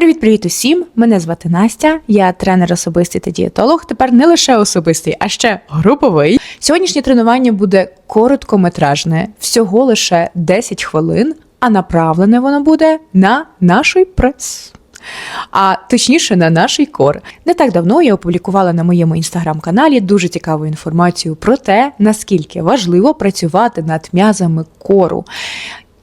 Привіт-привіт усім! Мене звати Настя, я тренер особистий та дієтолог. Тепер не лише особистий, а ще груповий. Сьогоднішнє тренування буде короткометражне, всього лише 10 хвилин, а направлене воно буде на наш прес. А точніше на наш кор. Не так давно я опублікувала на моєму інстаграм-каналі дуже цікаву інформацію про те, наскільки важливо працювати над м'язами кору.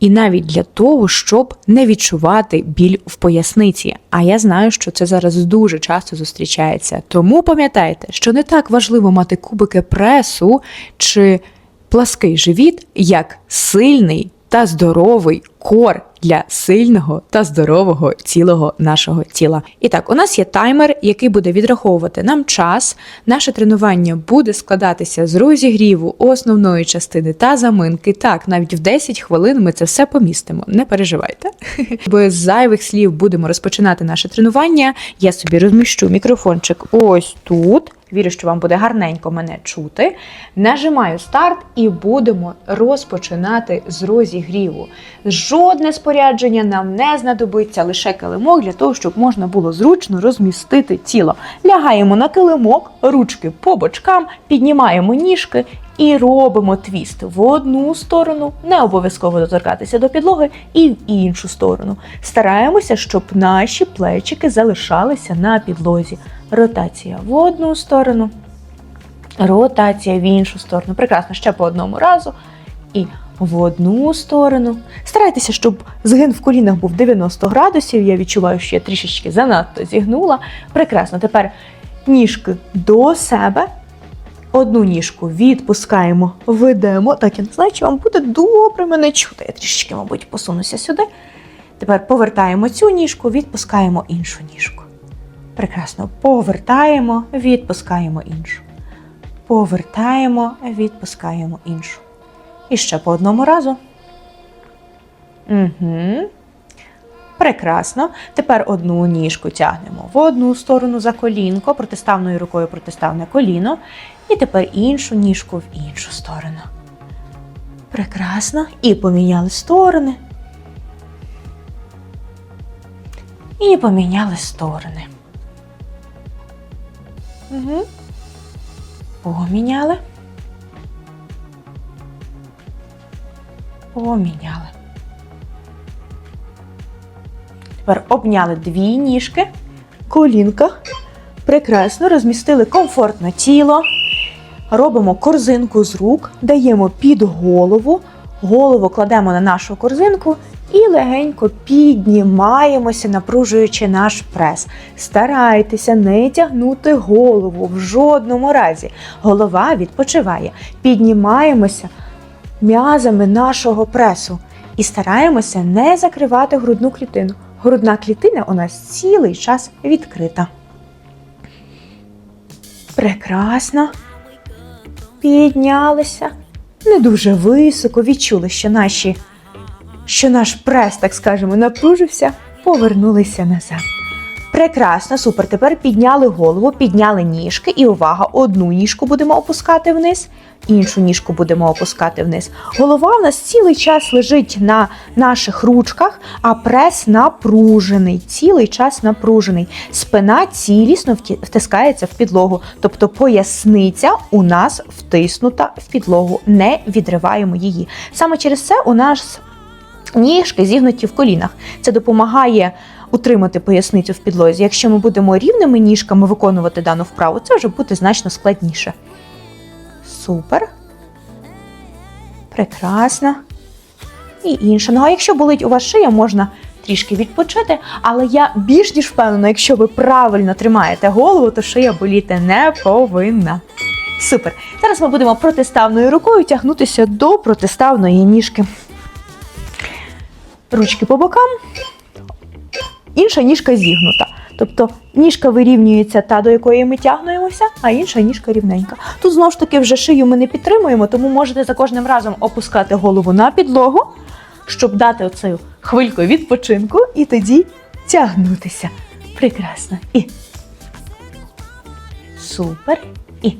І навіть для того, щоб не відчувати біль в поясниці. А я знаю, що це зараз дуже часто зустрічається. Тому пам'ятайте, що не так важливо мати кубики пресу чи плаский живіт, як сильний та здоровий кор для сильного та здорового цілого нашого тіла. І так, у нас є таймер, який буде відраховувати нам час. Наше тренування буде складатися з розігріву основної частини та заминки. Так, навіть в 10 хвилин ми це все помістимо. Не переживайте. Без зайвих слів будемо розпочинати наше тренування. Я собі розміщу мікрофончик ось тут. Вірю, що вам буде гарненько мене чути. Нажимаю старт і будемо розпочинати з розігріву. Жодне спорядження нам не знадобиться, лише килимок для того, щоб можна було зручно розмістити тіло. Лягаємо на килимок, ручки по бочкам, піднімаємо ніжки і робимо твіст в одну сторону, не обов'язково доторкатися до підлоги, і в іншу сторону. Стараємося, щоб наші плечики залишалися на підлозі. Ротація в одну сторону, ротація в іншу сторону. Прекрасно, ще по одному разу. І в одну сторону. Старайтеся, щоб згин в колінах був 90 градусів. Я відчуваю, що я трішечки занадто зігнула. Прекрасно. Тепер ніжки до себе. Одну ніжку відпускаємо, ведемо. Так, я не знаю, чи вам буде добре мене чути. Я трішечки, мабуть, посунуся сюди. Тепер повертаємо цю ніжку, відпускаємо іншу ніжку. Прекрасно. Повертаємо, відпускаємо іншу. Повертаємо, відпускаємо іншу. І ще по одному разу. Угу. Прекрасно. Тепер одну ніжку тягнемо в одну сторону за колінко, протиставною рукою протиставне коліно. І тепер іншу ніжку в іншу сторону. Прекрасно. І поміняли сторони. І поміняли сторони. Угу. Поміняли. Поміняли. Тепер обняли дві ніжки, колінка. Прекрасно розмістили комфортно тіло. Робимо корзинку з рук, даємо під голову, голову кладемо на нашу корзинку і легенько піднімаємося, напружуючи наш прес. Старайтеся не тягнути голову в жодному разі. Голова відпочиває. Піднімаємося м'язами нашого пресу і стараємося не закривати грудну клітину. Грудна клітина у нас цілий час відкрита. Прекрасно. Піднялися. Не дуже високо. Відчули, що наші, що наш прес, так скажемо, напружився, повернулися назад. Прекрасно, супер. Тепер підняли голову, підняли ніжки, і увага, одну ніжку будемо опускати вниз, іншу ніжку будемо опускати вниз. Голова в нас цілий час лежить на наших ручках, а прес напружений, цілий час напружений. Спина цілісно втискається в підлогу, тобто поясниця у нас втиснута в підлогу, не відриваємо її. Саме через це у нас ніжки зігнуті в колінах. Це допомагає утримати поясницю в підлозі. Якщо ми будемо рівними ніжками виконувати дану вправу, це вже буде значно складніше. Супер. Прекрасно. І інша нога. Якщо болить у вас шия, можна трішки відпочити, але я більш ніж впевнена, якщо ви правильно тримаєте голову, то шия боліти не повинна. Супер. Зараз ми будемо протиставною рукою тягнутися до протиставної ніжки. Ручки по бокам, інша ніжка зігнута. Тобто ніжка вирівнюється та, до якої ми тягнуємося, а інша ніжка рівненька. Тут знову ж таки вже шию ми не підтримуємо, тому можете за кожним разом опускати голову на підлогу, щоб дати оцю хвильку відпочинку і тоді тягнутися. Прекрасно. І. Супер. І.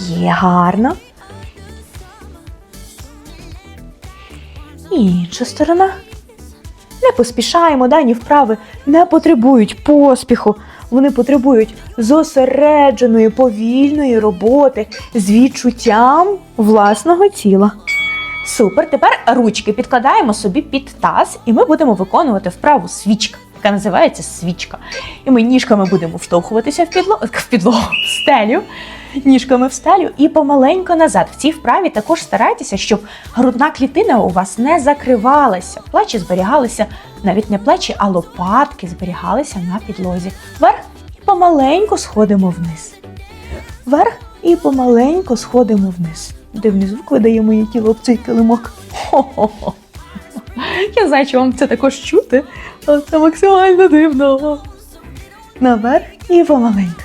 Є гарно. І інша сторона. Не поспішаємо, дані вправи не потребують поспіху. Вони потребують зосередженої, повільної роботи з відчуттям власного тіла. Супер. Тепер ручки підкладаємо собі під таз, і ми будемо виконувати вправу свічка, яка називається свічка. І ми ніжками будемо вштовхуватися в підлогу, в підлогу, в стелю, ніжками в стелю і помаленько назад. В цій вправі також старайтеся, щоб грудна клітина у вас не закривалася. Плечі зберігалися, навіть не плечі, а лопатки зберігалися на підлозі. Вверх і помаленько сходимо вниз. Вверх і помаленько сходимо вниз. Дивний звук видає моє тіло об цей килимок. Хо-хо-хо. Я знаю, що вам це також чути, але це максимально дивно. Наверх і помаленько.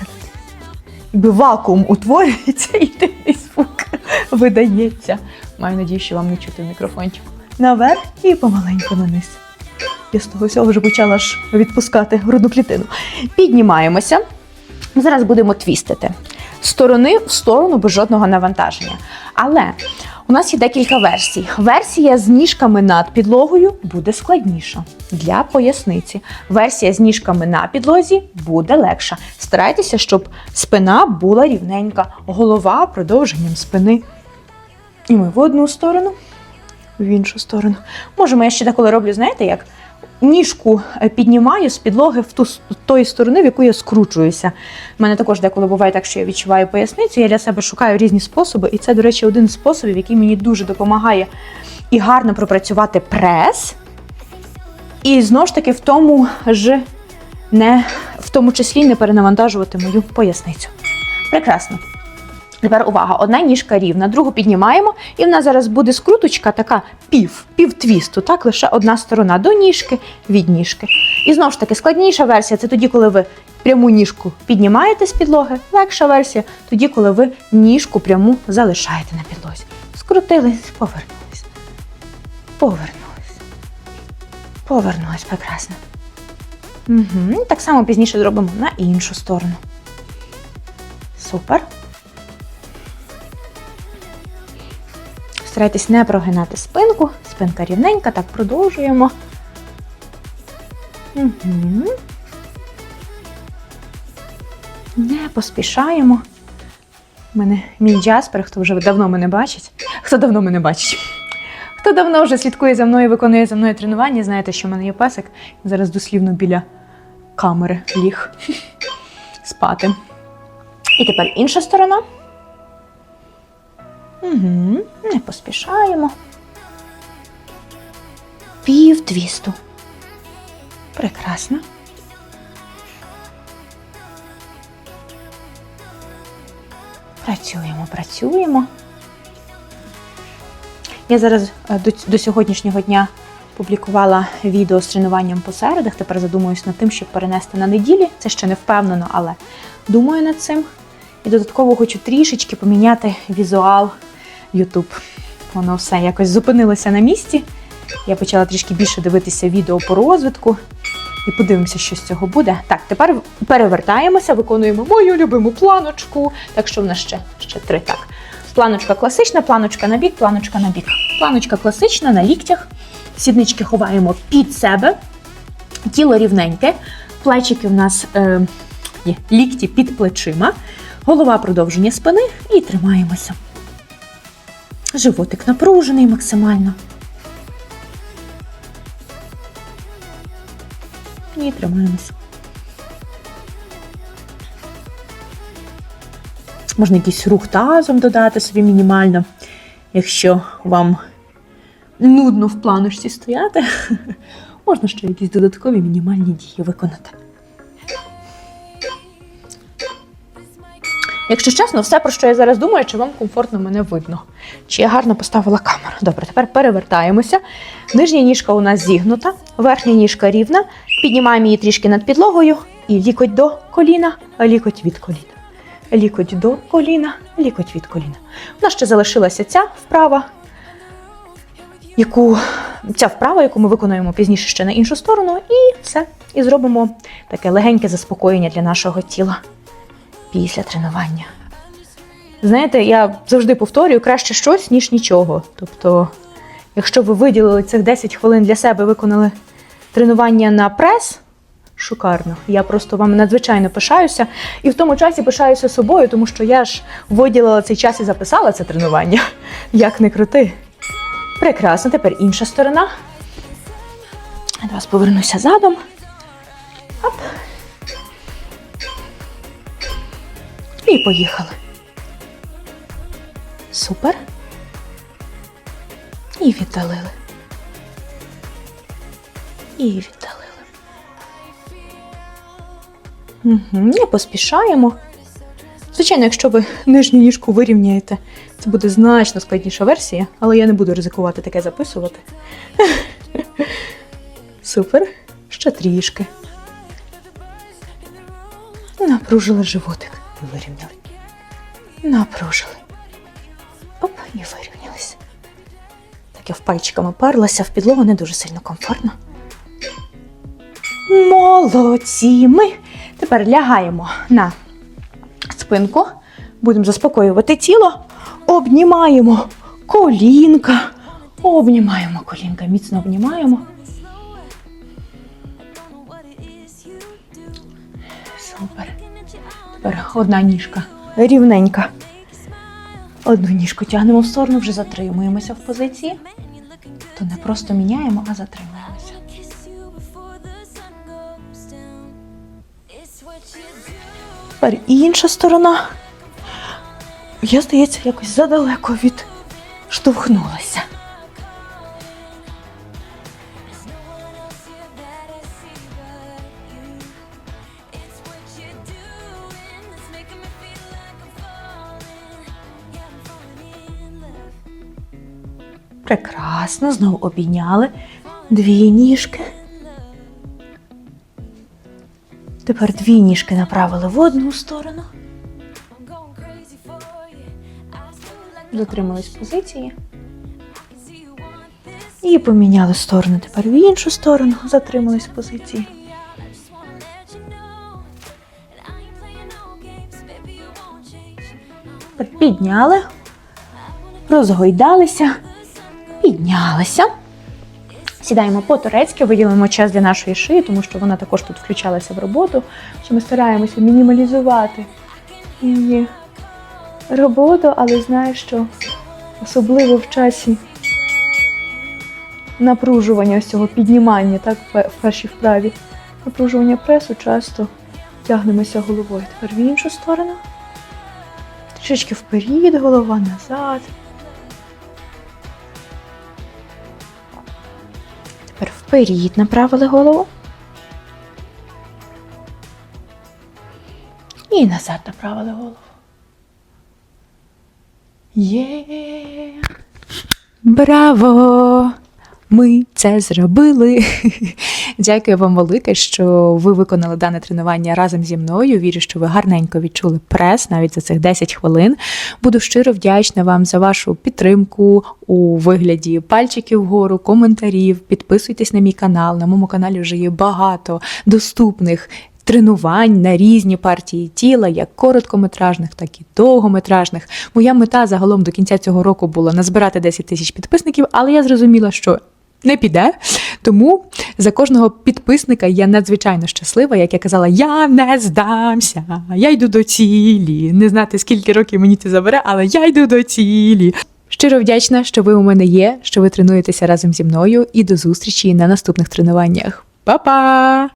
Якби вакуум утворюється і дивний звук видається. Маю надію, що вам не чути в мікрофончик. Наверх і помаленьку наниз. Я з того всього вже почала аж відпускати грудну клітину. Піднімаємося. Зараз будемо твістити сторони в сторону без жодного навантаження. Але у нас є декілька версій. Версія з ніжками над підлогою буде складніша для поясниці. Версія з ніжками на підлозі буде легша. Старайтеся, щоб спина була рівненька, голова продовженням спини. І ми в одну сторону, в іншу сторону. Можемо, я ще деколи роблю, знаєте, як? Ніжку е, піднімаю з підлоги в ту з тої сторони, в яку я скручуюся. У мене також деколи буває так, що я відчуваю поясницю. Я для себе шукаю різні способи, і це, до речі, один з способів, який мені дуже допомагає і гарно пропрацювати прес. І знову ж таки в тому ж не в тому числі не перенавантажувати мою поясницю. Прекрасно. Тепер увага, одна ніжка рівна, другу піднімаємо, і в нас зараз буде скруточка така пів, пів твісту, так, лише одна сторона до ніжки, від ніжки. І знову ж таки, складніша версія це тоді, коли ви пряму ніжку піднімаєте з підлоги. Легша версія тоді, коли ви ніжку пряму залишаєте на підлозі. Скрутились, повернулись. Повернулись. Повернулись, прекрасно. Угу. Так само пізніше зробимо на іншу сторону. Супер. Старайтесь не прогинати спинку. Спинка рівненька, так продовжуємо. Угу. Не поспішаємо. У мене мій Джаспер, хто вже давно мене бачить. Хто давно мене бачить? Хто давно вже слідкує за мною, виконує за мною тренування, знаєте, що в мене є песик. Зараз дослівно біля камери ліг спати. І тепер інша сторона. Угу, не поспішаємо. Пів твісту. Прекрасно. Працюємо, працюємо. Я зараз е, до, до сьогоднішнього дня публікувала відео з тренуванням по середах. Тепер задумуюсь над тим, щоб перенести на неділі. Це ще не впевнено, але думаю над цим. І додатково хочу трішечки поміняти візуал YouTube. Воно все якось зупинилося на місці. Я почала трішки більше дивитися відео по розвитку. І подивимося, що з цього буде. Так, тепер перевертаємося, виконуємо мою любиму планочку. Так що в нас ще, ще три. Так. Планочка класична, планочка на бік, планочка на бік. Планочка класична на ліктях. Сіднички ховаємо під себе. Тіло рівненьке. Плечики в нас е, є лікті під плечима. Голова продовження спини і тримаємося. Животик напружений максимально. І тримаємося. Можна якийсь рух тазом додати собі мінімально, якщо вам нудно в планочці стояти, можна ще якісь додаткові мінімальні дії виконати. Якщо чесно, все, про що я зараз думаю, чи вам комфортно мене видно, чи я гарно поставила камеру. Добре, тепер перевертаємося. Нижня ніжка у нас зігнута, верхня ніжка рівна. Піднімаємо її трішки над підлогою і лікоть до коліна, лікоть від коліна. Лікоть до коліна, лікоть від коліна. У нас ще залишилася ця вправа, яку, ця вправа, яку ми виконуємо пізніше ще на іншу сторону, і все. І зробимо таке легеньке заспокоєння для нашого тіла після тренування. Знаєте, я завжди повторюю, краще щось, ніж нічого. Тобто, якщо ви виділили цих 10 хвилин для себе, виконали тренування на прес. Шикарно. Я просто вам надзвичайно пишаюся. І в тому часі пишаюся собою, тому що я ж виділила цей час і записала це тренування. Як не крути. Прекрасно, тепер інша сторона. Я до вас повернуся задом. Оп. І поїхали. Супер. І віддалили. І віддалили. Угу, не поспішаємо. Звичайно, якщо ви нижню ніжку вирівняєте, це буде значно складніша версія, але я не буду ризикувати таке записувати. Супер. Ще трішки. Напружили животик вирівняли. Напружили. Оп, і вирівнялися. Так я в пальчиками парлася, в підлогу не дуже сильно комфортно. Молодці! Ми тепер лягаємо на спинку, будемо заспокоювати тіло, обнімаємо колінка, обнімаємо колінка, міцно обнімаємо. Супер. Тепер одна ніжка рівненька. Одну ніжку тягнемо в сторону, вже затримуємося в позиції. То не просто міняємо, а затримуємося. Тепер інша сторона. Я, здається, якось задалеко від Прекрасно, знову обійняли дві ніжки. Тепер дві ніжки направили в одну сторону. Затримались позиції. І поміняли сторону. Тепер в іншу сторону. Затримались в позиції. Підняли, розгойдалися, піднялися. Сідаємо по-турецьки, виділимо час для нашої шиї, тому що вона також тут включалася в роботу. Що ми стараємося мінімалізувати її роботу, але знаю, що особливо в часі напружування ось цього піднімання, так, в першій вправі, напружування пресу часто тягнемося головою. Тепер в іншу сторону. Трішечки вперед, голова назад. Вперед направили голову. І назад направили голову. Є. Браво! Ми це зробили. Дякую вам велике, що ви виконали дане тренування разом зі мною. Вірю, що ви гарненько відчули прес навіть за цих 10 хвилин. Буду щиро вдячна вам за вашу підтримку у вигляді пальчиків вгору, коментарів. Підписуйтесь на мій канал. На моєму каналі вже є багато доступних. Тренувань на різні партії тіла, як короткометражних, так і довгометражних. Моя мета загалом до кінця цього року була назбирати 10 тисяч підписників, але я зрозуміла, що не піде. Тому за кожного підписника я надзвичайно щаслива. Як я казала, я не здамся, я йду до цілі. Не знати, скільки років мені це забере, але я йду до цілі. Щиро вдячна, що ви у мене є, що ви тренуєтеся разом зі мною, і до зустрічі на наступних тренуваннях. Па-па!